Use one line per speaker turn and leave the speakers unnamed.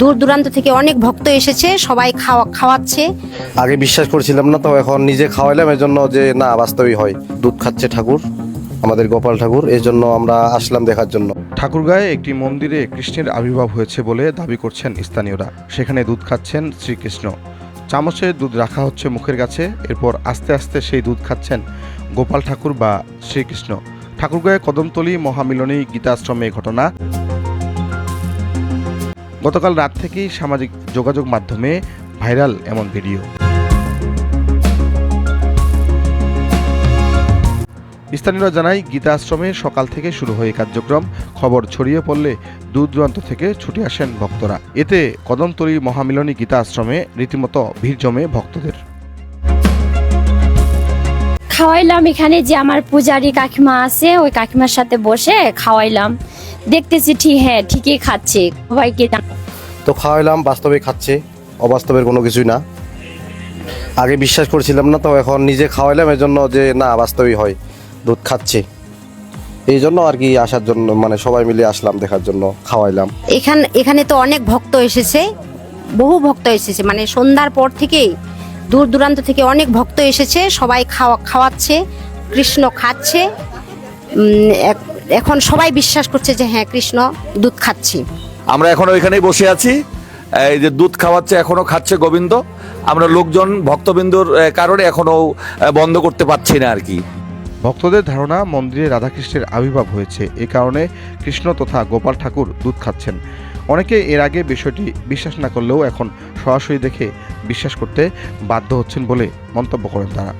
দূর দূরান্ত থেকে অনেক ভক্ত এসেছে সবাই খাওয়া খাওয়াচ্ছে।
আগে বিশ্বাস করছিলাম না তো এখন নিজে খাওয়াইলাম এই জন্য যে না বাস্তবই হয়। দুধ খাচ্ছে ঠাকুর আমাদের গোপাল ঠাকুর এই জন্য আমরা আসলাম দেখার জন্য।
ঠাকুরগাঁয়ে একটি মন্দিরে কৃষ্ণের আবির্ভাব হয়েছে বলে দাবি করছেন স্থানীয়রা। সেখানে দুধ খাচ্ছেন শ্রীকৃষ্ণ। চামচে দুধ রাখা হচ্ছে মুখের কাছে এরপর আস্তে আস্তে সেই দুধ খাচ্ছেন গোপাল ঠাকুর বা শ্রীকৃষ্ণ। ঠাকুরগাঁয়ে কদমতলী মহামিলনী গীতাশ্রমে এই ঘটনা। গতকাল রাত থেকেই সামাজিক যোগাযোগ মাধ্যমে ভাইরাল এমন ভিডিও। স্থানীয়রা জানায় গীতা আশ্রমে সকাল থেকে শুরু হয়ে কার্যক্রম। খবর ছড়িয়ে পড়লে দূর দূরান্ত থেকে ছুটে আসেন ভক্তরা। এতে কদমতলী মহামিলনী গীতা আশ্রমে রীতিমতো ভিড় জমে ভক্তদের।
খাওয়াইলাম এখানে যে আমার পূজারি কাকিমা আছে, ওই কাকিমার সাথে বসে খাওয়াইলাম। দেখতেছি ঠিক হ্যাঁ ঠিকই খাচ্ছে। সবাইকে জান-
তো খাওয়াইলাম বাস্তবে খাচ্ছে অবাস্তবের কোনো কিছুই না। আগে বিশ্বাস করছিলাম না তো এখন নিজে খাওয়াইলাম এই জন্য যে না বাস্তবই হয় দুধ খাচ্ছে। এই জন্য আর কি আসার জন্য মানে সবাই মিলে আসলাম দেখার জন্য খাওয়াইলাম।
এখান এখানে তো অনেক ভক্ত এসেছে বহু ভক্ত এসেছে মানে সন্ধ্যার পর থেকেই দূর দূরান্ত থেকে অনেক ভক্ত এসেছে সবাই খাওয়া খাওয়াচ্ছে কৃষ্ণ খাচ্ছে এক- এখন সবাই বিশ্বাস করছে যে হ্যাঁ কৃষ্ণ দুধ খাচ্ছে।
আমরা এখনও এখানেই বসে আছি। এই যে দুধ খাওয়াচ্ছে এখনও খাচ্ছে গোবিন্দ। আমরা লোকজন ভক্তবিন্দুর কারণে এখনও আহ, বন্ধ করতে পারছি না আর কি।
ভক্তদের ধারণা মন্দিরে রাধাকৃষ্ণের আবির্ভাব হয়েছে। এ কারণে কৃষ্ণ তথা গোপাল ঠাকুর দুধ খাচ্ছেন। অনেকে এর আগে বিষয়টি বিশ্বাস না করলেও এখন সরাসরি দেখে বিশ্বাস করতে বাধ্য হচ্ছেন বলে মন্তব্য করেন তারা।